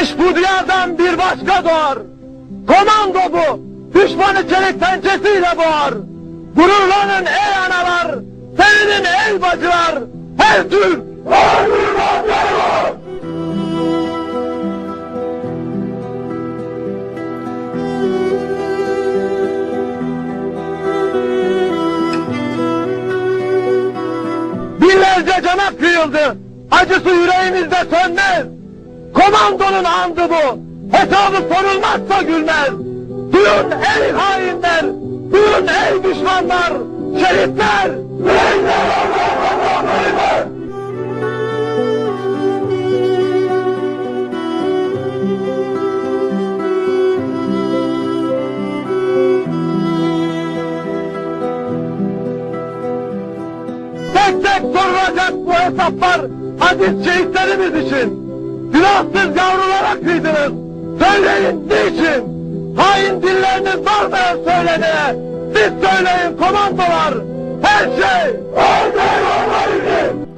Güneş bu diyardan bir başka doğar. Komando bu. Düşmanı çelik pençesiyle boğar. Gururlanın ey analar. Sevinin ey bacılar. Her Türk. Her Türk. Binlerce cana kıyıldı. Acısı yüreğimizde sönmez. Komandonun andı bu. Hesabı sorulmazsa gülmez. Duyun ey hainler. Duyun ey düşmanlar. Şerifler. Tek tek sorulacak bu hesaplar aziz şehitlerimiz için. Günahsız yavrulara kıydınız. Söyleyin niçin? Hain dilleriniz varmayan söyleneye. Siz söyleyin komandolar. Her şey. Şey onlar için.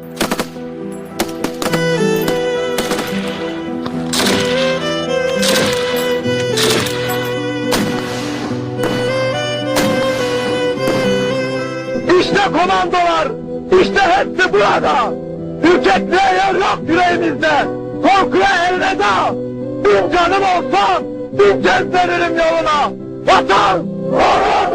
İşte komandolar, işte hepsi burada. Ürkekliğe yer yok yüreğimizde. Korkuya elveda. Bin canım olsa bin kez veririm yoluna. Vatan! Vatan!